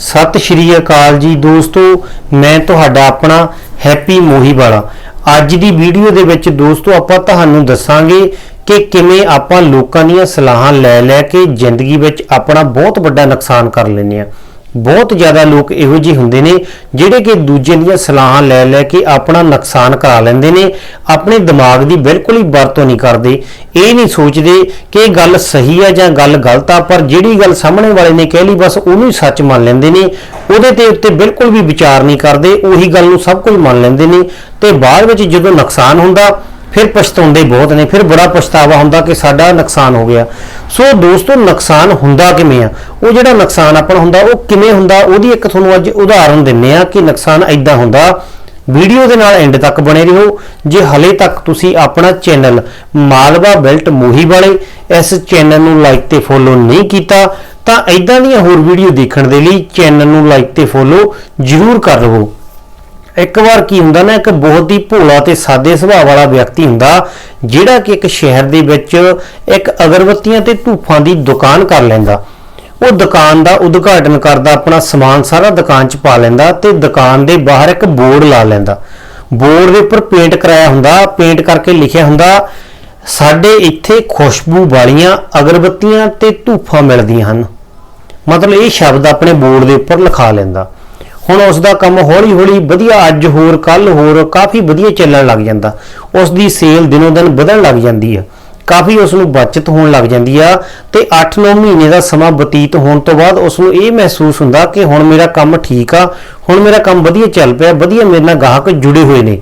ਸਤਿ ਸ਼੍ਰੀ ਅਕਾਲ ਜੀ ਦੋਸਤੋ, ਮੈਂ ਤੁਹਾਡਾ ਆਪਣਾ ਹੈਪੀ ਮੋਹੀ ਵਾਲਾ ਅੱਜ ਦੀ ਵੀਡੀਓ ਦੇ ਵਿੱਚ ਦੋਸਤੋ, ਆਪਾਂ ਤੁਹਾਨੂੰ ਦੱਸਾਂਗੇ ਕਿ ਕਿਵੇਂ ਆਪਾਂ ਲੋਕਾਂ ਦੀਆਂ ਸਲਾਹਾਂ ਲੈ ਲੈ ਕੇ ਜ਼ਿੰਦਗੀ ਵਿੱਚ ਆਪਣਾ ਬਹੁਤ ਵੱਡਾ ਨੁਕਸਾਨ ਕਰ ਲੈਂਦੇ ਆ ਬਹੁਤ ਜ਼ਿਆਦਾ ਲੋਕ ਇਹੋ ਜਿਹੇ ਹੁੰਦੇ ਨੇ ਜਿਹੜੇ ਕਿ ਦੂਜੇ ਦੀਆਂ ਸਲਾਹਾਂ ਲੈ ਲੈ ਕੇ ਆਪਣਾ ਨੁਕਸਾਨ ਕਰਾ ਲੈਂਦੇ ਨੇ, ਆਪਣੇ ਦਿਮਾਗ ਦੀ ਬਿਲਕੁਲ ਹੀ ਵਰਤੋਂ ਨਹੀਂ ਕਰਦੇ। ਇਹ ਨਹੀਂ ਸੋਚਦੇ ਕਿ ਇਹ ਗੱਲ ਸਹੀ ਹੈ ਜਾਂ ਗੱਲ ਗਲਤ ਆ, ਪਰ ਜਿਹੜੀ ਗੱਲ ਸਾਹਮਣੇ ਵਾਲੇ ਨੇ ਕਹਿ ਲਈ, ਬਸ ਉਹਨੂੰ ਹੀ ਸੱਚ ਮੰਨ ਲੈਂਦੇ ਨੇ। ਉਹਦੇ ਤੇ ਉੱਤੇ ਬਿਲਕੁਲ ਵੀ ਵਿਚਾਰ ਨਹੀਂ ਕਰਦੇ, ਉਹੀ ਗੱਲ ਨੂੰ ਸਭ ਕੁਝ ਮੰਨ ਲੈਂਦੇ ਨੇ। ਤੇ ਬਾਅਦ ਵਿੱਚ ਜਦੋਂ ਨੁਕਸਾਨ ਹੁੰਦਾ ਫਿਰ ਪਛਤਾਉਂਦੇ ਬਹੁਤ ਨੇ, ਫਿਰ ਬੜਾ ਪਛਤਾਵਾ ਹੁੰਦਾ ਕਿ ਸਾਡਾ ਨੁਕਸਾਨ ਹੋ ਗਿਆ। ਸੋ ਦੋਸਤੋ, ਨੁਕਸਾਨ ਹੁੰਦਾ ਕਿਵੇਂ ਆ? ਉਹ ਜਿਹੜਾ ਨੁਕਸਾਨ ਆਪਣਾ ਹੁੰਦਾ, ਉਹ ਕਿਵੇਂ ਹੁੰਦਾ? ਉਹਦੀ ਇੱਕ ਤੁਹਾਨੂੰ ਅੱਜ ਉਦਾਹਰਨ ਦਿੰਨੇ ਆ ਕਿ ਨੁਕਸਾਨ ਐਦਾਂ ਹੁੰਦਾ, ਵੀਡੀਓ ਦੇ ਨਾਲ ਐਂਡ ਤੱਕ ਬਣੇ ਰਹੋ। ਜੇ ਹਲੇ ਤੱਕ ਤੁਸੀਂ ਆਪਣਾ ਚੈਨਲ ਮਾਲਵਾ ਬੈਲਟ ਮੋਹੀ ਵਾਲੇ ਇਸ ਚੈਨਲ ਨੂੰ ਲਾਈਕ ਤੇ ਫੋਲੋ ਨਹੀਂ ਕੀਤਾ, ਤਾਂ ਐਦਾਂ ਦੀਆਂ ਹੋਰ ਵੀਡੀਓ ਦੇਖਣ ਦੇ ਲਈ ਚੈਨਲ ਨੂੰ ਲਾਈਕ ਤੇ ਫੋਲੋ ਜ਼ਰੂਰ ਕਰ ਲਵੋ। ਇੱਕ ਵਾਰ ਕੀ ਹੁੰਦਾ ਨਾ, ਇੱਕ ਬਹੁਤ ਹੀ ਭੋਲਾ ਤੇ ਸਾਦੇ ਸੁਭਾਅ ਵਾਲਾ ਵਿਅਕਤੀ ਹੁੰਦਾ, ਜਿਹੜਾ ਕਿ ਇੱਕ ਸ਼ਹਿਰ ਦੇ ਵਿੱਚ ਇੱਕ ਅਗਰਬੱਤੀਆਂ ਤੇ ਧੂਫਾਂ ਦੀ ਦੁਕਾਨ ਕਰ ਲੈਂਦਾ। ਉਹ ਦੁਕਾਨ ਦਾ ਉਦਘਾਟਨ ਕਰਦਾ, ਆਪਣਾ ਸਮਾਨ ਸਾਰਾ ਦੁਕਾਨ 'ਚ ਪਾ ਲੈਂਦਾ ਤੇ ਦੁਕਾਨ ਦੇ ਬਾਹਰ ਇੱਕ ਬੋਰਡ ਲਾ ਲੈਂਦਾ। ਬੋਰਡ ਦੇ ਉੱਪਰ ਪੇਂਟ ਕਰਾਇਆ ਹੁੰਦਾ, ਪੇਂਟ ਕਰਕੇ ਲਿਖਿਆ ਹੁੰਦਾ, ਸਾਡੇ ਇੱਥੇ ਖੁਸ਼ਬੂ ਵਾਲੀਆਂ ਅਗਰਬੱਤੀਆਂ ਤੇ ਧੂਫਾਂ ਮਿਲਦੀਆਂ ਹਨ। ਮਤਲਬ ਇਹ ਸ਼ਬਦ ਆਪਣੇ ਬੋਰਡ ਦੇ ਉੱਪਰ ਲਿਖਾ ਲੈਂਦਾ। ਹੁਣ ਉਸ ਦਾ ਕੰਮ ਹੌਲੀ ਹੌਲੀ ਵਧੀਆ ਅੱਜ ਹੋਰ ਕੱਲ ਹੋਰ ਕਾਫੀ ਵਧੀਆ ਚੱਲਣ ਲੱਗ ਜਾਂਦਾ। ਉਸ ਦੀ ਸੇਲ ਦਿਨੋ ਦਿਨ ਵਧਣ ਲੱਗ ਜਾਂਦੀ ਆ। ਕਾਫੀ ਉਸ ਨੂੰ ਬਚਤ ਹੋਣ ਲੱਗ ਜਾਂਦੀ ਆ ਤੇ 8-9 ਮਹੀਨੇ ਦਾ ਸਮਾਂ ਬਤੀਤ ਹੋਣ ਤੋਂ ਬਾਅਦ ਉਸ ਨੂੰ ਇਹ ਮਹਿਸੂਸ ਹੁੰਦਾ ਕਿ ਹੁਣ ਮੇਰਾ ਕੰਮ ਠੀਕ ਆ, ਹੁਣ ਮੇਰਾ ਕੰਮ ਵਧੀਆ ਚੱਲ ਪਿਆ, ਵਧੀਆ ਮੇਰੇ ਨਾਲ ਗਾਹਕ ਜੁੜੇ ਹੋਏ ਨੇ।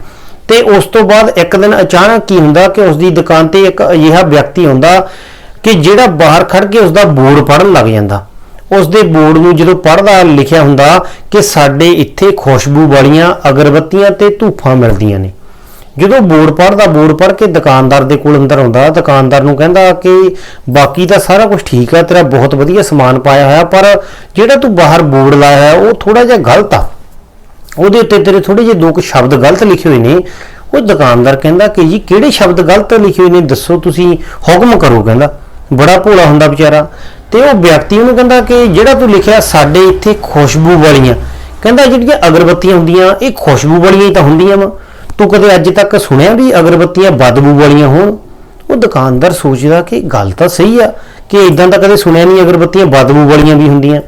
ਤੇ ਉਸ ਤੋਂ ਬਾਅਦ ਇੱਕ ਦਿਨ ਅਚਾਨਕ ਕੀ ਹੁੰਦਾ ਕਿ ਉਸ ਦੀ ਦੁਕਾਨ ਤੇ ਇੱਕ ਅਜਿਹਾ ਵਿਅਕਤੀ ਹੁੰਦਾ ਕਿ ਜਿਹੜਾ ਬਾਹਰ ਖੜ ਕੇ ਉਸ ਦਾ ਬੋਰਡ ਪੜਨ ਲੱਗ ਜਾਂਦਾ। ਉਸ ਦੇ ਬੋਰਡ ਨੂੰ ਜਦੋਂ ਪੜ੍ਹਦਾ ਲਿਖਿਆ ਹੁੰਦਾ ਕਿ ਸਾਡੇ ਇੱਥੇ ਖੁਸ਼ਬੂ ਵਾਲੀਆਂ ਅਗਰਬੱਤੀਆਂ ਤੇ ਧੂਫਾਂ ਮਿਲਦੀਆਂ ਨੇ। ਜਦੋਂ ਬੋਰਡ ਪੜ੍ਹਦਾ, ਬੋਰਡ ਪੜ੍ਹ ਕੇ ਦੁਕਾਨਦਾਰ ਦੇ ਕੋਲ ਅੰਦਰ ਆਉਂਦਾ, ਦੁਕਾਨਦਾਰ ਨੂੰ ਕਹਿੰਦਾ ਕਿ ਬਾਕੀ ਤਾਂ ਸਾਰਾ ਕੁਝ ਠੀਕ ਆ, ਤੇਰਾ ਬਹੁਤ ਵਧੀਆ ਸਮਾਨ ਪਾਇਆ ਹੋਇਆ, ਪਰ ਜਿਹੜਾ ਤੂੰ ਬਾਹਰ ਬੋਰਡ ਲਾਇਆ ਹੈ ਉਹ ਥੋੜਾ ਜਿਹਾ ਗਲਤ ਆ। ਉਹਦੇ ਉੱਤੇ ਤੇਰੇ ਥੋੜੇ ਜਿਹੇ ਦੋ ਕੁ ਸ਼ਬਦ ਗਲਤ ਲਿਖੇ ਹੋਏ ਨੇ। ਉਹ ਦੁਕਾਨਦਾਰ ਕਹਿੰਦਾ ਕਿ ਜੀ, ਕਿਹੜੇ ਸ਼ਬਦ ਗਲਤ ਲਿਖੇ ਹੋਏ ਨੇ, ਦੱਸੋ ਤੁਸੀਂ, ਹੁਕਮ ਕਰੋ, ਕਹਿੰਦਾ। ਬੜਾ ਭੋਲਾ ਹੁੰਦਾ ਵਿਚਾਰਾ। ਤੇ ਉਹ ਵਿਅਕਤੀ ਉਹਨੂੰ ਕਹਿੰਦਾ ਕਿ ਜਿਹੜਾ ਤੂੰ ਲਿਖਿਆ ਸਾਡੇ ਇੱਥੇ ਖੁਸ਼ਬੂ ਵਾਲੀਆਂ, ਕਹਿੰਦਾ ਜਿਹੜੀਆਂ ਅਗਰਬੱਤੀਆਂ ਹੁੰਦੀਆਂ, ਇਹ ਖੁਸ਼ਬੂ ਵਾਲੀਆਂ ਹੀ ਤਾਂ ਹੁੰਦੀਆਂ ਵਾ। ਤੂੰ ਕਦੇ ਅੱਜ ਤੱਕ ਸੁਣਿਆ ਵੀ ਅਗਰਬੱਤੀਆਂ ਬਦਬੂ ਵਾਲੀਆਂ ਹੋਣ? ਉਹ ਦੁਕਾਨਦਾਰ ਸੋਚਦਾ ਕਿ ਗੱਲ ਤਾਂ ਸਹੀ ਆ, ਕਿ ਇਦਾਂ ਤਾਂ ਕਦੇ ਸੁਣਿਆ ਨਹੀਂ ਅਗਰਬੱਤੀਆਂ ਬਦਬੂ ਵਾਲੀਆਂ ਵੀ ਹੁੰਦੀਆਂ।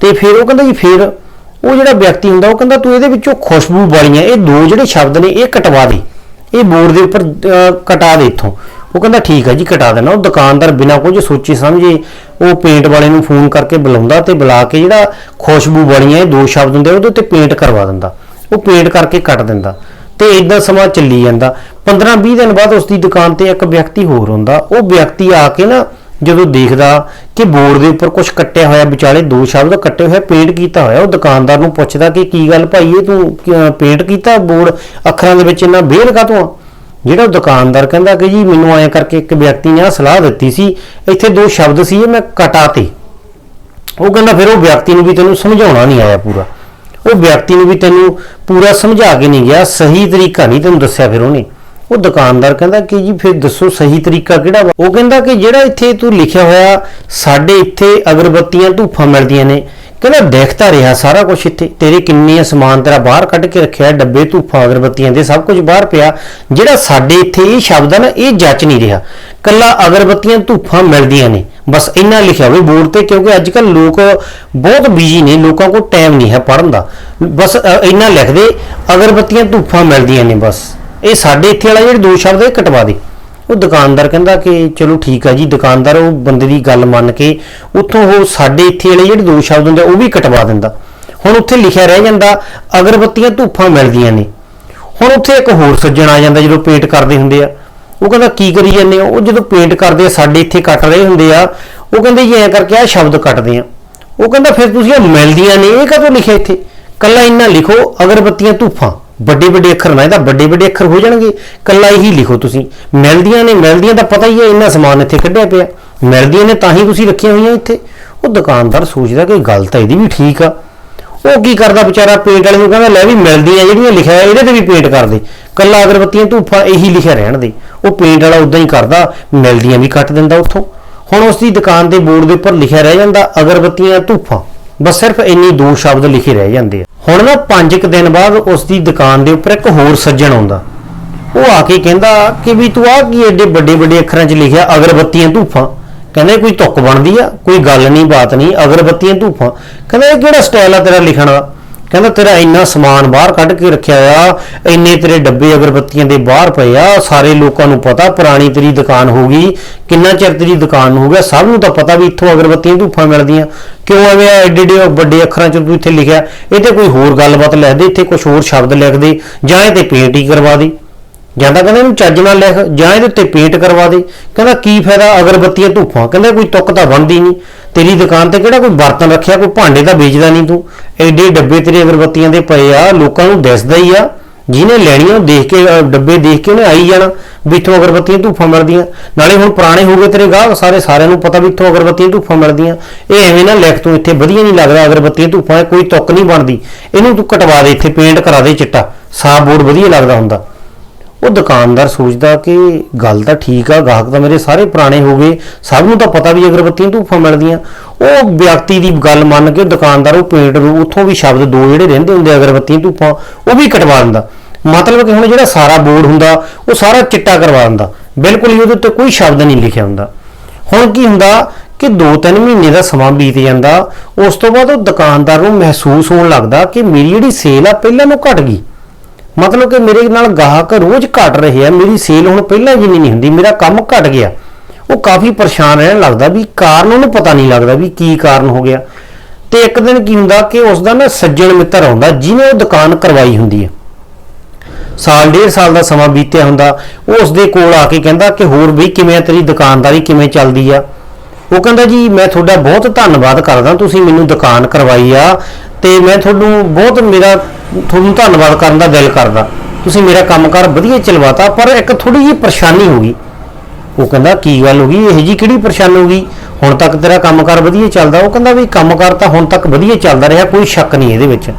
ਤੇ ਫਿਰ ਉਹ ਕਹਿੰਦਾ ਜੀ ਫਿਰ ਉਹ ਜਿਹੜਾ ਵਿਅਕਤੀ ਹੁੰਦਾ, ਉਹ ਕਹਿੰਦਾ ਤੂੰ ਇਹਦੇ ਵਿੱਚੋਂ ਖੁਸ਼ਬੂ ਵਾਲੀਆਂ, ਇਹ ਦੋ ਜਿਹੜੇ ਸ਼ਬਦ ਨੇ, ਇਹ ਕਟਵਾ ਦੇ। ਇਹ ਬੋਰਡ ਦੇ ਉੱਪਰ ਕਟਾ ਦੇ ਇੱਥੋਂ। ਉਹ ਕਹਿੰਦਾ ਠੀਕ ਹੈ ਜੀ ਕਟਾ ਦੇਣਾ। ਉਹ ਦੁਕਾਨਦਾਰ ਬਿਨਾਂ ਕੁਝ ਸੋਚੇ ਸਮਝੇ ਉਹ ਪੇਂਟ ਵਾਲੇ ਨੂੰ ਫੋਨ ਕਰਕੇ ਬੁਲਾਉਂਦਾ ਤੇ ਬੁਲਾ ਕੇ ਜਿਹੜਾ ਖੁਸ਼ਬੂ ਵਾਲੀਆਂ ਇਹ ਦੋ ਸ਼ਬਦ ਹੁੰਦੇ ਉਹਦੇ ਉੱਤੇ ਪੇਂਟ ਕਰਵਾ ਦਿੰਦਾ। ਉਹ ਪੇਂਟ ਕਰਕੇ ਕੱਟ ਦਿੰਦਾ। ਤੇ ਇਦਾਂ ਸਮਾਂ ਚੱਲੀ ਜਾਂਦਾ। 15-20 ਦਿਨ ਬਾਅਦ ਉਸ ਦੀ ਦੁਕਾਨ ਤੇ ਇੱਕ ਵਿਅਕਤੀ ਹੋਰ ਹੁੰਦਾ। ਉਹ ਵਿਅਕਤੀ ਆ ਕੇ ਨਾ ਜਦੋਂ ਦੇਖਦਾ ਕਿ ਬੋਰਡ ਦੇ ਉੱਪਰ ਕੁਝ ਕੱਟਿਆ ਹੋਇਆ, ਵਿਚਾਲੇ ਦੋ ਸ਼ਬਦ ਕੱਟੇ ਹੋਏ ਪੇਂਟ ਕੀਤਾ ਹੋਇਆ, ਉਹ ਦੁਕਾਨਦਾਰ ਨੂੰ ਪੁੱਛਦਾ ਕਿ ਕੀ ਗੱਲ ਭਾਈ, ਇਹ ਤੂੰ ਪੇਂਟ ਕੀਤਾ ਬੋਰਡ? ਅੱਖਰਾਂ ਦੇ ਵਿੱਚ ਇੰਨਾ ਬੇਲ ਕਾਤੋਂ ਆ? ਜਿਹੜਾ ਦੁਕਾਨਦਾਰ ਕਹਿੰਦਾ ਕਿ ਜੀ ਮੈਨੂੰ ਐਂ ਕਰਕੇ ਇੱਕ ਵਿਅਕਤੀ ਨੇ ਆ ਸਲਾਹ ਦਿੱਤੀ ਸੀ, ਇੱਥੇ ਦੋ ਸ਼ਬਦ ਸੀ, ਇਹ ਮੈਂ ਕਟਾਤੇ ਉਹ ਕਹਿੰਦਾ ਫਿਰ ਉਹ ਵਿਅਕਤੀ ਨੂੰ ਵੀ ਤੈਨੂੰ ਸਮਝਾਉਣਾ ਨਹੀਂ ਆਇਆ ਪੂਰਾ। ਉਹ ਵਿਅਕਤੀ ਨੂੰ ਵੀ ਤੈਨੂੰ ਪੂਰਾ ਸਮਝਾ ਕੇ ਨਹੀਂ ਗਿਆ, ਸਹੀ ਤਰੀਕਾ ਨਹੀਂ ਤੈਨੂੰ ਦੱਸਿਆ ਫਿਰ ਉਹਨੇ। ਉਹ ਦੁਕਾਨਦਾਰ ਕਹਿੰਦਾ ਕਿ ਜੀ ਫਿਰ ਦੱਸੋ ਸਹੀ ਤਰੀਕਾ ਕਿਹੜਾ ਵਾ? ਉਹ ਕਹਿੰਦਾ ਕਿ ਜਿਹੜਾ ਇੱਥੇ ਤੂੰ ਲਿਖਿਆ ਹੋਇਆ, ਸਾਡੇ ਇੱਥੇ ਅਗਰਬੱਤੀਆਂ ਧੂਫਾਂ ਮਿਲਦੀਆਂ ਨੇ ਕਹਿੰਦਾ ਦੇਖਦਾ ਰਿਹਾ ਸਾਰਾ ਕੁਝ ਇੱਥੇ। ਤੇਰੇ ਕਿੰਨੇ ਸਮਾਨ ਤੇਰਾ ਬਾਹਰ ਕੱਢ ਕੇ ਰੱਖਿਆ, ਡੱਬੇ, ਧੂਫਾਂ, ਅਗਰਬੱਤੀਆਂ ਦੇ ਸਭ ਕੁਝ ਬਾਹਰ ਪਿਆ। ਜਿਹੜਾ ਸਾਡੇ ਇੱਥੇ ਇਹ ਸ਼ਬਦ ਆ ਨਾ, ਇਹ ਜੱਚ ਨਹੀਂ ਰਿਹਾ। ਕੱਲਾ ਅਗਰਬੱਤੀਆਂ, ਧੂਫਾਂ ਮਿਲਦੀਆਂ ਨੇ। ਬਸ ਇੰਨਾ ਲਿਖਿਆ ਹੋਵੇ ਬੋਰਡ ਤੇ, ਕਿਉਂਕਿ ਅੱਜ ਕੱਲ ਲੋਕ ਬਹੁਤ ਬਿਜ਼ੀ ਨੇ, ਲੋਕਾਂ ਕੋਲ ਟਾਈਮ ਨਹੀਂ ਹੈ ਪੜਨ ਦਾ। ਬਸ ਇੰਨਾ ਲਿਖਦੇ, ਅਗਰਬੱਤੀਆਂ, ਧੂਫਾਂ ਮਿਲਦੀਆਂ ਨੇ ਬਸ। ਇਹ ਸਾਡੇ ਇੱਥੇ ਵਾਲਾ ਜਿਹੜੇ ਦੋ ਸ਼ਬਦ ਇਹ ਕਟਵਾ ਦੇ। ਉਹ ਦੁਕਾਨਦਾਰ ਕਹਿੰਦਾ ਕਿ ਚਲੋ ਠੀਕ ਆ ਜੀ ਦੁਕਾਨਦਾਰ ਉਹ ਬੰਦੇ ਦੀ ਗੱਲ ਮੰਨ ਕੇ ਉੱਥੋਂ ਉਹ ਸਾਡੇ ਇੱਥੇ ਵਾਲੇ ਜਿਹੜੇ ਦੋ ਸ਼ਬਦ ਹੁੰਦੇ ਆ, ਉਹ ਵੀ ਕਟਵਾ ਦਿੰਦਾ। ਹੁਣ ਉੱਥੇ ਲਿਖਿਆ ਰਹਿ ਜਾਂਦਾ ਅਗਰਬੱਤੀਆਂ ਧੂਫਾਂ ਮਿਲਦੀਆਂ ਨੇ। ਹੁਣ ਉੱਥੇ ਇੱਕ ਹੋਰ ਸੱਜਣ ਆ ਜਾਂਦਾ ਜਦੋਂ ਪੇਂਟ ਕਰਦੇ ਹੁੰਦੇ ਆ। ਉਹ ਕਹਿੰਦਾ ਕੀ ਕਰੀ ਜਾਂਦੇ ਹੋ? ਉਹ ਜਦੋਂ ਪੇਂਟ ਕਰਦੇ ਆ ਸਾਡੇ ਇੱਥੇ ਕੱਟ ਰਹੇ ਹੁੰਦੇ ਆ ਉਹ ਕਹਿੰਦੇ ਜੀ ਐਂ ਕਰਕੇ ਆ ਸ਼ਬਦ ਕੱਟਦੇ ਆ। ਉਹ ਕਹਿੰਦਾ ਫਿਰ ਤੁਸੀਂ ਇਹ ਮਿਲਦੀਆਂ ਨੇ ਇਹ ਕਦੋਂ ਲਿਖਿਆ ਇੱਥੇ? ਕੱਲਾ ਇੰਨਾ ਲਿਖੋ ਅਗਰਬੱਤੀਆਂ ਧੂਫਾਂ। ਵੱਡੇ ਵੱਡੇ ਅੱਖਰ ਨਾ, ਇਹਦਾ ਵੱਡੇ ਵੱਡੇ ਅੱਖਰ ਹੋ ਜਾਣਗੇ। ਕੱਲਾ ਇਹੀ ਲਿਖੋ ਤੁਸੀਂ। ਮਿਲਦੀਆਂ ਨੇ, ਮਿਲਦੀਆਂ ਦਾ ਪਤਾ ਹੀ ਹੈ, ਇੰਨਾ ਸਮਾਨ ਇੱਥੇ ਕੱਢਿਆ ਪਿਆ। ਮਿਲਦੀਆਂ ਨੇ ਤਾਂ ਹੀ ਤੁਸੀਂ ਰੱਖੀਆਂ ਹੋਈਆਂ ਇੱਥੇ। ਉਹ ਦੁਕਾਨਦਾਰ ਸੋਚਦਾ ਕਿ ਗੱਲ ਤਾਂ ਇਹਦੀ ਵੀ ਠੀਕ ਆ। ਉਹ ਕੀ ਕਰਦਾ ਵਿਚਾਰਾ ਪੇਂਟ ਵਾਲੇ ਨੂੰ ਕਹਿੰਦਾ, ਲੈ ਵੀ ਮਿਲਦੀਆਂ ਜਿਹੜੀਆਂ ਲਿਖਿਆ ਇਹਦੇ ਤੇ ਵੀ ਪੇਂਟ ਕਰ ਦੇ। ਕੱਲਾ ਅਗਰਬੱਤੀਆਂ ਧੂਫਾਂ ਇਹੀ ਲਿਖਿਆ ਰਹਿਣ ਦੇ। ਉਹ ਪੇਂਟ ਵਾਲਾ ਉਦਾਂ ਹੀ ਕਰਦਾ, ਮਿਲਦੀਆਂ ਵੀ ਕੱਟ ਦਿੰਦਾ ਉੱਥੋਂ। ਹੁਣ ਉਸ ਦੀ ਦੁਕਾਨ ਦੇ ਬੋਰਡ ਦੇ ਉੱਪਰ ਲਿਖਿਆ ਰਹਿ ਜਾਂਦਾ, ਅਗਰਬੱਤੀਆਂ, ਧੂਫਾਂ। ਬਸ ਸਿਰਫ ਇੰਨੀ ਦੋ ਸ਼ਬਦ ਲਿਖੇ ਰਹਿ ਜਾਂਦੇ ਆ। ਹੁਣ ਨਾ ਪੰਜ ਕੁ ਦਿਨ ਬਾਅਦ ਉਸ ਦੀ ਦੁਕਾਨ ਦੇ ਉੱਪਰ ਇੱਕ ਹੋਰ ਸੱਜਣ ਆਉਂਦਾ। ਉਹ ਆ ਕੇ ਕਹਿੰਦਾ ਕਿ ਵੀ ਤੂੰ ਆ ਕੀ ਏਡੇ ਵੱਡੇ ਵੱਡੇ ਅੱਖਰਾਂ 'ਚ ਲਿਖਿਆ, ਅਗਰਬੱਤੀਆਂ ਧੂਫਾਂ? ਕਹਿੰਦੇ ਕੋਈ ਤੁੱਕ ਬਣਦੀ ਆ, ਕੋਈ ਗੱਲ ਨਹੀਂ, ਬਾਤ ਨਹੀਂ, ਅਗਰਬੱਤੀਆਂ ਧੂਫਾਂ? ਕਹਿੰਦਾ, ਇਹ ਕਿਹੜਾ ਸਟਾਈਲ ਆ ਤੇਰਾ ਲਿਖਣ ਦਾ? ਕਹਿੰਦਾ, ਤੇਰਾ ਇੰਨਾ ਸਮਾਨ ਬਾਹਰ ਕੱਢ ਕੇ ਰੱਖਿਆ ਆ, ਇੰਨੇ ਤੇਰੇ ਡੱਬੇ ਅਗਰਬੱਤੀਆਂ ਦੇ ਬਾਹਰ ਪਏ ਆ, ਸਾਰੇ ਲੋਕਾਂ ਨੂੰ ਪਤਾ ਪੁਰਾਣੀ ਤੇਰੀ ਦੁਕਾਨ ਹੋ ਗਈ, ਕਿੰਨਾ ਚਿਰ ਤੇਰੀ ਦੁਕਾਨ ਨੂੰ ਹੋ ਗਿਆ, ਸਭ ਨੂੰ ਤਾਂ ਪਤਾ ਵੀ ਇੱਥੋਂ ਅਗਰਬੱਤੀਆਂ ਧੂਫਾਂ ਮਿਲਦੀਆਂ। ਕਿਉਂ ਐਵੇਂ ਐਡੇ ਐਡੇ ਵੱਡੇ ਅੱਖਰਾਂ 'ਚ ਤੂੰ ਇੱਥੇ ਲਿਖਿਆ? ਇਹ ਤੇ ਕੋਈ ਹੋਰ ਗੱਲਬਾਤ ਲਿਖ ਦੇ, ਇੱਥੇ ਕੁਝ ਹੋਰ ਸ਼ਬਦ ਲਿਖ ਦੇ, ਜਾਂ ਇਹ ਤੇ ਪੇਂਟ ਹੀ ਕਰਵਾ ਦੇ। ਜਾਂ ਤਾਂ ਕਹਿੰਦਾ ਇਹਨੂੰ ਚੱਜ ਨਾਲ ਲਿਖ, ਜਾਂ ਇਹਦੇ ਉੱਤੇ ਪੇਂਟ ਕਰਵਾ ਦੇ। ਕਹਿੰਦਾ ਕੀ ਫਾਇਦਾ ਅਗਰਬੱਤੀਆਂ ਧੂਫਾਂ? ਕਹਿੰਦਾ ਕੋਈ ਤੁੱਕ ਤਾਂ ਬਣਦੀ ਨਹੀਂ। ਤੇਰੀ ਦੁਕਾਨ ਤੇ ਕਿਹੜਾ ਕੋਈ ਬਰਤਨ ਰੱਖਿਆ, ਕੋਈ ਭਾਂਡੇ ਤਾਂ ਵੇਚਦਾ ਨਹੀਂ ਤੂੰ। ਐਡੇ ਡੱਬੇ ਤੇਰੇ ਅਗਰਬੱਤੀਆਂ ਦੇ ਪਏ ਆ, ਲੋਕਾਂ ਨੂੰ ਦਿਸਦਾ ਹੀ ਆ। ਜਿਹਨੇ ਲੈਣੀਆਂ ਉਹ ਦੇਖ ਕੇ ਡੱਬੇ ਦੇਖ ਕੇ ਉਹਨੇ ਆਈ ਜਾਣਾ ਵੀ ਇੱਥੋਂ ਅਗਰਬੱਤੀਆਂ ਧੂਫਾਂ ਮਿਲਦੀਆਂ ਨਾਲੇ ਹੁਣ ਪੁਰਾਣੇ ਹੋ ਗਏ ਤੇਰੇ ਗਾਹ ਸਾਰੇ ਸਾਰਿਆਂ ਨੂੰ ਪਤਾ ਵੀ ਇੱਥੋਂ ਅਗਰਬੱਤੀਆਂ ਧੂਫਾਂ ਮਿਲਦੀਆਂ ਇਹ ਐਵੇਂ ਨਾ ਲਿਖ ਤੂੰ ਇੱਥੇ, ਵਧੀਆ ਨਹੀਂ ਲੱਗਦਾ ਅਗਰਬੱਤੀਆਂ ਧੂਫਾਂ ਕੋਈ ਤੁੱਕ ਨਹੀਂ ਬਣਦੀ। ਇਹਨੂੰ ਤੂੰ ਕਟਵਾ ਦੇ ਇੱਥੇ ਪੇਂਟ ਕਰਾ ਦੇ ਚਿੱਟਾ। ਸਾਫ਼ ਬੋਰਡ ਵਧੀਆ ਲੱਗਦਾ ਹੁੰਦਾ। ਉਹ ਦੁਕਾਨਦਾਰ ਸੋਚਦਾ ਕਿ ਗੱਲ ਤਾਂ ਠੀਕ ਆ ਗਾਹਕ ਤਾਂ ਮੇਰੇ ਸਾਰੇ ਪੁਰਾਣੇ ਹੋ ਗਏ ਸਭ ਨੂੰ ਤਾਂ ਪਤਾ ਵੀ ਅਗਰਬੱਤੀਆਂ ਧੂਫਾਂ ਮਿਲਦੀਆਂ। ਉਹ ਵਿਅਕਤੀ ਦੀ ਗੱਲ ਮੰਨ ਕੇ ਦੁਕਾਨਦਾਰ ਉਹ ਪੇਂਟ ਨੂੰ ਉੱਥੋਂ ਵੀ ਸ਼ਬਦ ਦੋ ਜਿਹੜੇ ਰਹਿੰਦੇ ਹੁੰਦੇ ਆ, ਅਗਰਬੱਤੀਆਂ ਧੂਫਾਂ ਉਹ ਵੀ ਕਟਵਾ ਦਿੰਦਾ। ਮਤਲਬ ਕਿ ਹੁਣ ਜਿਹੜਾ ਸਾਰਾ ਬੋਰਡ ਹੁੰਦਾ ਉਹ ਸਾਰਾ ਚਿੱਟਾ ਕਰਵਾ ਦਿੰਦਾ। ਬਿਲਕੁਲ ਹੀ ਉਹਦੇ ਉੱਤੇ ਕੋਈ ਸ਼ਬਦ ਨਹੀਂ ਲਿਖਿਆ ਹੁੰਦਾ। ਹੁਣ ਕੀ ਹੁੰਦਾ ਕਿ 2-3 ਮਹੀਨੇ ਦਾ ਸਮਾਂ ਬੀਤ ਜਾਂਦਾ ਉਸ ਤੋਂ ਬਾਅਦ ਉਹ ਦੁਕਾਨਦਾਰ ਨੂੰ ਮਹਿਸੂਸ ਹੋਣ ਲੱਗਦਾ ਕਿ ਮੇਰੀ ਜਿਹੜੀ ਸੇਲ ਆ ਪਹਿਲਾਂ ਨੂੰ ਘਟ ਗਈ। ਮਤਲਬ ਕਿ ਮੇਰੇ ਨਾਲ ਗਾਹਕ ਰੋਜ਼ ਘਟ ਰਹੇ ਆ, ਮੇਰੀ ਸੇਲ ਹੁਣ ਪਹਿਲਾਂ ਜਿੰਨੀ ਨਹੀਂ ਹੁੰਦੀ, ਮੇਰਾ ਕੰਮ ਘਟ ਗਿਆ। ਉਹ ਕਾਫੀ ਪਰੇਸ਼ਾਨ ਰਹਿਣ ਲੱਗਦਾ ਵੀ ਕਾਰਨ ਉਹਨੂੰ ਪਤਾ ਨਹੀਂ ਲੱਗਦਾ ਵੀ ਕੀ ਕਾਰਨ ਹੋ ਗਿਆ। ਤੇ ਇੱਕ ਦਿਨ ਕੀ ਹੁੰਦਾ ਕਿ ਉਸ ਦਾ ਨਾ ਸੱਜਣ ਮਿੱਤਰ ਆਉਂਦਾ, ਜਿਹਨੇ ਉਹ ਦੁਕਾਨ ਕਰਵਾਈ ਹੁੰਦੀ ਹੈ। ਸਾਲ, ਡੇਢ ਸਾਲ ਦਾ ਸਮਾਂ ਬੀਤਿਆ ਹੁੰਦਾ, ਉਹ ਉਸ ਦੇ ਕੋਲ ਆ ਕੇ ਕਹਿੰਦਾ ਕਿ ਹੋਰ ਵੀ ਕਿਵੇਂ ਤੇਰੀ ਦੁਕਾਨਦਾਰੀ, ਕਿਵੇਂ ਚੱਲਦੀ ਆ? ਉਹ ਕਹਿੰਦਾ ਜੀ, ਮੈਂ ਤੁਹਾਡਾ ਬਹੁਤ ਧੰਨਵਾਦ ਕਰਦਾ, ਤੁਸੀਂ ਮੈਨੂੰ ਦੁਕਾਨ ਕਰਵਾਈ ਆ ਤੇ ਮੈਂ ਤੁਹਾਨੂੰ ਬਹੁਤ ਮੇਰਾ, ਤੁਹਾਨੂੰ ਧੰਨਵਾਦ ਕਰਨ ਦਾ ਦਿਲ ਕਰਦਾ। ਤੁਸੀਂ ਮੇਰਾ ਕੰਮਕਾਰ ਵਧੀਆ ਚਲਵਾਤਾ, ਪਰ ਇੱਕ ਥੋੜੀ ਜਿਹੀ ਪਰੇਸ਼ਾਨੀ ਹੋ ਗਈ। ਉਹ ਕਹਿੰਦਾ, ਕੀ ਗੱਲ ਹੋ ਗਈ? ਇਹ ਜੀ ਕਿਹੜੀ ਪਰੇਸ਼ਾਨੀ ਹੋ ਗਈ? ਹੁਣ ਤੱਕ ਤੇਰਾ ਕੰਮਕਾਰ ਵਧੀਆ ਚੱਲਦਾ? ਉਹ ਕਹਿੰਦਾ ਵੀ ਕੰਮਕਾਰ ਤਾਂ ਹੁਣ ਤੱਕ ਵਧੀਆ ਚੱਲਦਾ ਰਿਹਾ, ਕੋਈ ਸ਼ੱਕ ਨਹੀਂ ਇਹਦੇ ਵਿੱਚ।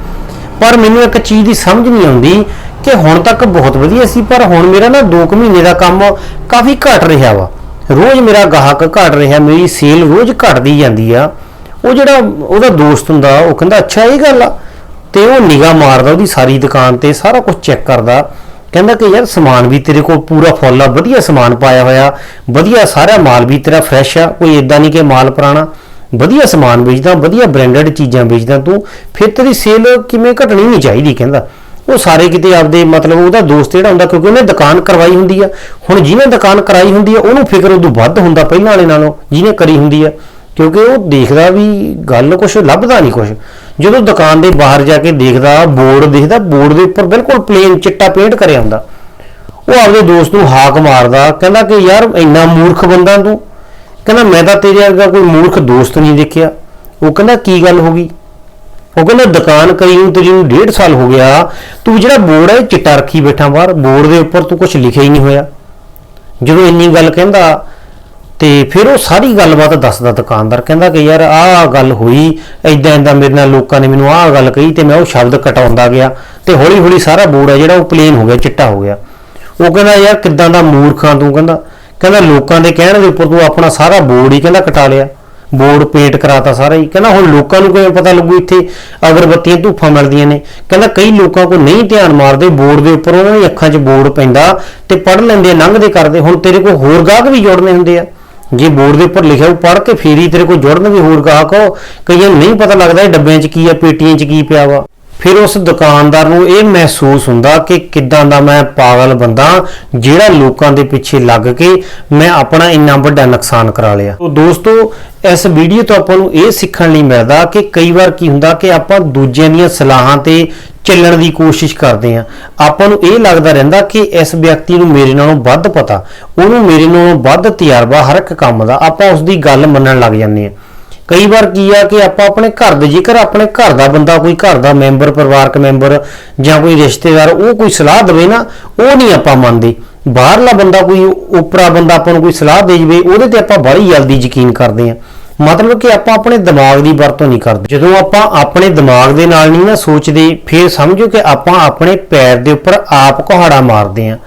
ਪਰ ਮੈਨੂੰ ਇੱਕ ਚੀਜ਼ ਦੀ ਸਮਝ ਨਹੀਂ ਆਉਂਦੀ ਕਿ ਹੁਣ ਤੱਕ ਬਹੁਤ ਵਧੀਆ ਸੀ, ਪਰ ਹੁਣ ਮੇਰਾ ਨਾ 2 ਮਹੀਨੇ ਦਾ ਕੰਮ ਕਾਫੀ ਘਟ ਰਿਹਾ ਵਾ। ਰੋਜ਼ ਮੇਰਾ ਗਾਹਕ ਘਟ ਰਿਹਾ, ਮੇਰੀ ਸੇਲ ਰੋਜ਼ ਘਟਦੀ ਜਾਂਦੀ ਆ। ਉਹ ਜਿਹੜਾ ਉਹਦਾ ਦੋਸਤ ਹੁੰਦਾ, ਉਹ ਕਹਿੰਦਾ, ਅੱਛਾ, ਇਹ ਗੱਲ ਆ। ਤੇ ਉਹ ਨਿਗਾਹ ਮਾਰਦਾ ਉਹਦੀ ਸਾਰੀ ਦੁਕਾਨ ਤੇ, ਸਾਰਾ ਕੁਝ ਚੈੱਕ ਕਰਦਾ। ਕਹਿੰਦਾ ਕਿ, ਯਾਰ, ਸਮਾਨ ਵੀ ਤੇਰੇ ਕੋਲ ਪੂਰਾ ਫੁੱਲ ਆ, ਵਧੀਆ ਸਮਾਨ ਪਾਇਆ ਹੋਇਆ। ਵਧੀਆ ਸਾਰਾ ਮਾਲ ਵੀ ਤੇਰਾ ਫਰੈਸ਼ ਆ, ਕੋਈ ਇਦਾਂ ਨਹੀਂ ਕਿ ਮਾਲ ਪੁਰਾਣਾ। ਵਧੀਆ ਸਮਾਨ ਵੇਚਦਾ, ਵਧੀਆ ਬ੍ਰਾਂਡਡ ਚੀਜ਼ਾਂ ਵੇਚਦਾ ਤੂੰ। ਫਿਰ ਤੇਰੀ ਸੇਲ ਕਿਵੇਂ ਘਟਣੀ ਨਹੀਂ ਚਾਹੀਦੀ? ਕਹਿੰਦਾ। ਉਹ ਸਾਰੇ ਕਿਤੇ ਆਪਦੇ ਮਤਲਬ ਉਹਦਾ ਦੋਸਤ ਜਿਹੜਾ ਹੁੰਦਾ, ਕਿਉਂਕਿ ਉਹਨੇ ਦੁਕਾਨ ਕਰਵਾਈ ਹੁੰਦੀ ਆ। ਹੁਣ ਜਿਹਨੇ ਦੁਕਾਨ ਕਰਾਈ ਹੁੰਦੀ ਆ, ਉਹਨੂੰ ਫਿਕਰ ਉਦੋਂ ਵੱਧ ਹੁੰਦਾ ਪਹਿਲਾਂ ਵਾਲੇ ਨਾਲੋਂ, ਜਿਹਨੇ ਕਰੀ ਹੁੰਦੀ ਆ। ਕਿਉਂਕਿ ਉਹ ਦੇਖਦਾ ਵੀ ਗੱਲ ਕੁਝ ਲੱਭਦਾ ਨਹੀਂ ਕੁਝ ਜਦੋਂ ਦੁਕਾਨ ਦੇ ਬਾਹਰ ਜਾ ਕੇ ਦੇਖਦਾ, ਬੋਰਡ ਦੇਖਦਾ, ਬੋਰਡ ਦੇ ਉੱਪਰ ਬਿਲਕੁਲ ਪਲੇਨ ਚਿੱਟਾ ਪੇਂਟ ਕਰਿਆ ਹੁੰਦਾ। ਉਹ ਆਪਦੇ ਦੋਸਤ ਨੂੰ ਹਾਕ ਮਾਰਦਾ, ਕਹਿੰਦਾ ਕਿ ਯਾਰ ਇੰਨਾ ਮੂਰਖ ਬੰਦਾ ਤੂੰ। ਕਹਿੰਦਾ, ਮੈਂ ਤਾਂ ਤੇਰੇ ਵਰਗਾ ਕੋਈ ਮੂਰਖ ਦੋਸਤ ਨਹੀਂ ਦੇਖਿਆ। ਉਹ ਕਹਿੰਦਾ, ਕੀ ਗੱਲ ਹੋ ਗਈ? ਉਹ ਕਹਿੰਦਾ, ਦੁਕਾਨ ਕਰੀ ਨੂੰ ਤੇਰੀ ਨੂੰ ਡੇਢ ਸਾਲ ਹੋ ਗਿਆ, ਤੂੰ ਜਿਹੜਾ ਬੋਰਡ ਹੈ ਇਹ ਚਿੱਟਾ ਰੱਖੀ ਬੈਠਾ ਬਾਹਰ, ਬੋਰਡ ਦੇ ਉੱਪਰ ਤੂੰ ਕੁਝ ਲਿਖਿਆ ਹੀ ਨਹੀਂ ਹੋਇਆ। ਜਦੋਂ ਇੰਨੀ ਗੱਲ ਕਹਿੰਦਾ, ਤੇ ਫਿਰ ਉਹ ਸਾਰੀ ਗੱਲਬਾਤ ਦੱਸਦਾ ਦੁਕਾਨਦਾਰ, ਕਹਿੰਦਾ ਕਿ ਯਾਰ ਆਹ ਗੱਲ ਹੋਈ ਐਦਾਂ ਐਦਾਂ ਮੇਰੇ ਨਾਲ ਲੋਕਾਂ ਨੇ ਮੈਨੂੰ ਆਹ ਗੱਲ ਕਹੀ ਤੇ ਮੈਂ ਉਹ ਸ਼ਬਦ ਕਟਾਉਂਦਾ ਗਿਆ ਤੇ ਹੌਲੀ ਹੌਲੀ ਸਾਰਾ ਬੋਰਡ ਹੈ ਜਿਹੜਾ, ਉਹ ਪਲੇਨ ਹੋ ਗਿਆ, ਚਿੱਟਾ ਹੋ ਗਿਆ। ਉਹ ਕਹਿੰਦਾ, ਯਾਰ ਕਿੱਦਾਂ ਦਾ ਮੂਰਖਾਂ ਤੂੰ? ਕਹਿੰਦਾ ਕਹਿੰਦਾ, ਲੋਕਾਂ ਦੇ ਕਹਿਣ ਦੇ ਉੱਪਰ ਤੂੰ ਆਪਣਾ ਸਾਰਾ ਬੋਰਡ ਹੀ ਕਹਿੰਦਾ ਕਟਾ ਲਿਆ। ਬੋਰਡ ਪੇਂਟ ਕਰਾਤਾ ਸਾਰਾ ਹੀ। ਕਹਿੰਦਾ ਹੁਣ ਲੋਕਾਂ ਨੂੰ ਕਿਵੇਂ ਪਤਾ ਲੱਗੂ ਇੱਥੇ? ਅਗਰਬੱਤੀਆਂ ਧੂਫਾਂ ਮਿਲਦੀਆਂ ਨੇ। ਕਹਿੰਦਾ ਕਈ ਲੋਕਾਂ ਕੋ ਨਹੀਂ ਧਿਆਨ ਮਾਰਦੇ ਬੋਰਡ ਦੇ ਉੱਪਰ ਉਹਨਾਂ ਦੀ ਅੱਖਾਂ 'ਚ ਬੋਰਡ ਪੈਂਦਾ ਤੇ ਪੜ੍ਹ ਲੈਂਦੇ ਆ, ਲੰਘਦੇ ਕਰਦੇ। ਹੁਣ ਤੇਰੇ ਕੋਲ ਹੋਰ ਗਾਹਕ ਵੀ ਜੋੜਨੇ ਹੁੰਦੇ ਆ। ਜੇ ਬੋਰਡ ਦੇ ਉੱਪਰ ਲਿਖਿਆ ਉਹ ਪੜ੍ਹ ਕੇ ਫੇਰ ਹੀ ਤੇਰੇ ਕੋਲ ਜੁੜਨਗੇ ਹੋਰ ਗਾਹਕ। ਕਈਆਂ ਨੂੰ ਨਹੀਂ ਪਤਾ ਲੱਗਦਾ ਇਹ ਡੱਬਿਆਂ 'ਚ ਕੀ ਆ ਪੇਟੀਆਂ 'ਚ ਕੀ ਪਿਆ ਵਾ। ਫਿਰ ਉਸ ਦੁਕਾਨਦਾਰ ਨੂੰ ਇਹ ਮਹਿਸੂਸ ਹੁੰਦਾ ਕਿ ਕਿੱਦਾਂ ਦਾ ਮੈਂ ਪਾਗਲ ਬੰਦਾ, ਜਿਹੜਾ ਲੋਕਾਂ ਦੇ ਪਿੱਛੇ ਲੱਗ ਕੇ ਮੈਂ ਆਪਣਾ ਇੰਨਾ ਵੱਡਾ ਨੁਕਸਾਨ ਕਰਾ ਲਿਆ। ਤੋ ਦੋਸਤੋ, ਇਸ ਵੀਡੀਓ ਤੋਂ ਆਪਾਂ ਨੂੰ ਇਹ ਸਿੱਖਣ ਲਈ ਮਿਲਦਾ ਕਿ ਕਈ ਵਾਰ ਕੀ ਹੁੰਦਾ ਕਿ ਆਪਾਂ ਦੂਜਿਆਂ ਦੀਆਂ ਸਲਾਹਾਂ ਤੇ ਚੱਲਣ ਦੀ ਕੋਸ਼ਿਸ਼ ਕਰਦੇ ਆ ਆਪਾਂ ਨੂੰ ਇਹ ਲੱਗਦਾ ਰਹਿੰਦਾ ਕਿ ਇਸ ਵਿਅਕਤੀ ਨੂੰ ਮੇਰੇ ਨਾਲੋਂ ਵੱਧ ਪਤਾ, ਉਹਨੂੰ ਮੇਰੇ ਨਾਲੋਂ ਵੱਧ ਤਜਰਬਾ ਹਰ ਇੱਕ ਕੰਮ ਦਾ, ਆਪਾਂ ਉਸ ਦੀ ਗੱਲ ਮੰਨਣ ਲੱਗ ਜਾਂਦੇ ਆ ਕਈ ਵਾਰ ਕੀ ਆ ਕਿ ਆਪਾਂ ਆਪਣੇ ਘਰ ਦੇ ਜੇਕਰ ਆਪਣੇ ਘਰ ਦਾ ਬੰਦਾ ਕੋਈ ਘਰ ਦਾ ਮੈਂਬਰ, ਪਰਿਵਾਰਕ ਮੈਂਬਰ ਜਾਂ ਕੋਈ ਰਿਸ਼ਤੇਦਾਰ, ਉਹ ਕੋਈ ਸਲਾਹ ਦੇਵੇ ਨਾ, ਉਹ ਨਹੀਂ ਆਪਾਂ ਮੰਨਦੇ। ਬਾਹਰਲਾ ਬੰਦਾ ਕੋਈ ਉਪਰਾ ਬੰਦਾ ਆਪਾਂ ਨੂੰ ਕੋਈ ਸਲਾਹ ਦੇ ਜਵੇ, ਉਹਦੇ ਤੇ ਆਪਾਂ ਬੜੀ ਜਲਦੀ ਯਕੀਨ ਕਰਦੇ ਆ ਮਤਲਬ ਕਿ ਆਪਾਂ ਆਪਣੇ ਦਿਮਾਗ ਦੀ ਵਰਤੋਂ ਨਹੀਂ ਕਰਦੇ। ਜਦੋਂ ਆਪਾਂ ਆਪਣੇ ਦਿਮਾਗ ਦੇ ਨਾਲ ਨਹੀਂ ਨਾ ਸੋਚਦੇ, ਫਿਰ ਸਮਝੋ ਕਿ ਆਪਾਂ ਆਪਣੇ ਪੈਰ ਦੇ ਉੱਪਰ ਆਪ ਕੁਹਾੜਾ ਮਾਰਦੇ ਆ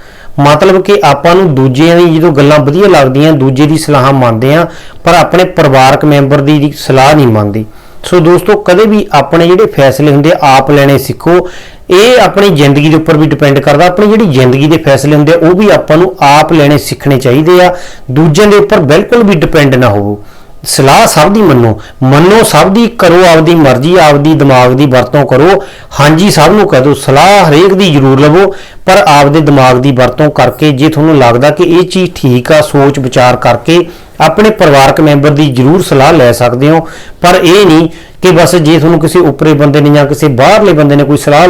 ਮਤਲਬ ਕਿ ਆਪਾਂ ਨੂੰ ਦੂਜਿਆਂ ਦੀ ਜਦੋਂ ਗੱਲਾਂ ਵਧੀਆ ਲੱਗਦੀਆਂ, ਦੂਜੇ ਦੀ ਸਲਾਹ ਮੰਨਦੇ ਆ ਪਰ ਆਪਣੇ ਪਰਿਵਾਰਕ ਮੈਂਬਰ ਦੀ ਸਲਾਹ ਨਹੀਂ ਮੰਨਦੇ। ਸੋ ਦੋਸਤੋ, ਕਦੇ ਵੀ ਆਪਣੇ ਜਿਹੜੇ ਫੈਸਲੇ ਹੁੰਦੇ ਆਪ ਲੈਣੇ ਸਿੱਖੋ। ਇਹ ਆਪਣੀ ਜ਼ਿੰਦਗੀ ਦੇ ਉੱਪਰ ਵੀ ਡਿਪੈਂਡ ਕਰਦਾ, ਆਪਣੀ ਜਿਹੜੀ ਜ਼ਿੰਦਗੀ ਦੇ ਫੈਸਲੇ ਹੁੰਦੇ ਆ, ਉਹ ਵੀ ਆਪਾਂ ਨੂੰ ਆਪ ਲੈਣੇ ਸਿੱਖਣੇ ਚਾਹੀਦੇ ਆ। ਦੂਜਿਆਂ ਦੇ ਉੱਪਰ ਬਿਲਕੁਲ ਵੀ ਡਿਪੈਂਡ ਨਾ ਹੋਵੋ। ਸਲਾਹ ਸਭ ਦੀ ਮੰਨੋ। ਮੰਨੋ ਸਭ ਦੀ, ਕਰੋ ਆਪਦੀ ਮਰਜ਼ੀ, ਆਪਦੀ ਦਿਮਾਗ ਦੀ ਵਰਤੋਂ ਕਰੋ। ਹਾਂਜੀ, ਸਭ ਨੂੰ ਕਹਿ ਦਿਓ, ਸਲਾਹ ਹਰੇਕ ਦੀ ਜ਼ਰੂਰ ਲਵੋ, ਪਰ ਆਪਦੇ ਦਿਮਾਗ ਦੀ ਵਰਤੋਂ ਕਰਕੇ ਜੇ ਤੁਹਾਨੂੰ ਲੱਗਦਾ ਕਿ ਇਹ ਚੀਜ਼ ਠੀਕ ਆ, ਸੋਚ ਵਿਚਾਰ ਕਰਕੇ ਆਪਣੇ ਪਰਿਵਾਰਕ ਮੈਂਬਰ ਦੀ ਜ਼ਰੂਰ ਸਲਾਹ ਲੈ ਸਕਦੇ ਹੋ। ਪਰ ਇਹ ਨਹੀਂ ਕਿ ਬਸ ਜੇ ਤੁਹਾਨੂੰ ਕਿਸੇ ਉੱਪਰੇ ਬੰਦੇ ਨੇ ਜਾਂ ਕਿਸੇ ਬਾਹਰਲੇ ਬੰਦੇ ਨੇ ਕੋਈ ਸਲਾਹ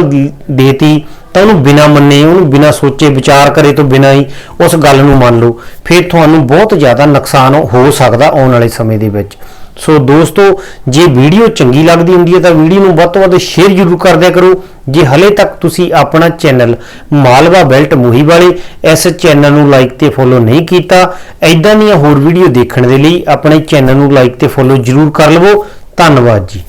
ਦੇਤੀ ਤਾਂ ਉਹਨੂੰ ਬਿਨਾ ਮੰਨੇ, ਉਹਨੂੰ ਬਿਨਾ ਸੋਚੇ, ਵਿਚਾਰ ਕਰੇ ਤੋਂ ਬਿਨਾ ਹੀ ਉਸ ਗੱਲ ਨੂੰ ਮੰਨ ਲਓ। ਫਿਰ ਤੁਹਾਨੂੰ ਬਹੁਤ ਜ਼ਿਆਦਾ ਨੁਕਸਾਨ ਹੋ ਸਕਦਾ ਆਉਣ ਵਾਲੇ ਸਮੇਂ ਦੇ ਵਿੱਚ। ਸੋ ਦੋਸਤੋ, ਜੇ ਵੀਡੀਓ ਚੰਗੀ ਲੱਗਦੀ ਹੁੰਦੀ ਹੈ ਤਾਂ ਵੀਡੀਓ ਨੂੰ ਵੱਧ ਤੋਂ ਵੱਧ ਸ਼ੇਅਰ ਜ਼ਰੂਰ ਕਰਦਿਆ ਕਰੋ। ਜੇ ਹਲੇ ਤੱਕ ਤੁਸੀਂ ਆਪਣਾ ਚੈਨਲ ਮਾਲਵਾ ਬੈਲਟ ਮੋਹੀ ਵਾਲੇ ਇਸ ਚੈਨਲ ਨੂੰ ਲਾਈਕ ਤੇ ਫੋਲੋ ਨਹੀਂ ਕੀਤਾ ਐਦਾਂ ਦੀਆਂ ਹੋਰ ਵੀਡੀਓ ਦੇਖਣ ਦੇ ਲਈ ਆਪਣੇ ਚੈਨਲ ਨੂੰ ਲਾਈਕ ਤੇ ਫੋਲੋ ਜ਼ਰੂਰ ਕਰ ਲਵੋ। ਧੰਨਵਾਦ ਜੀ।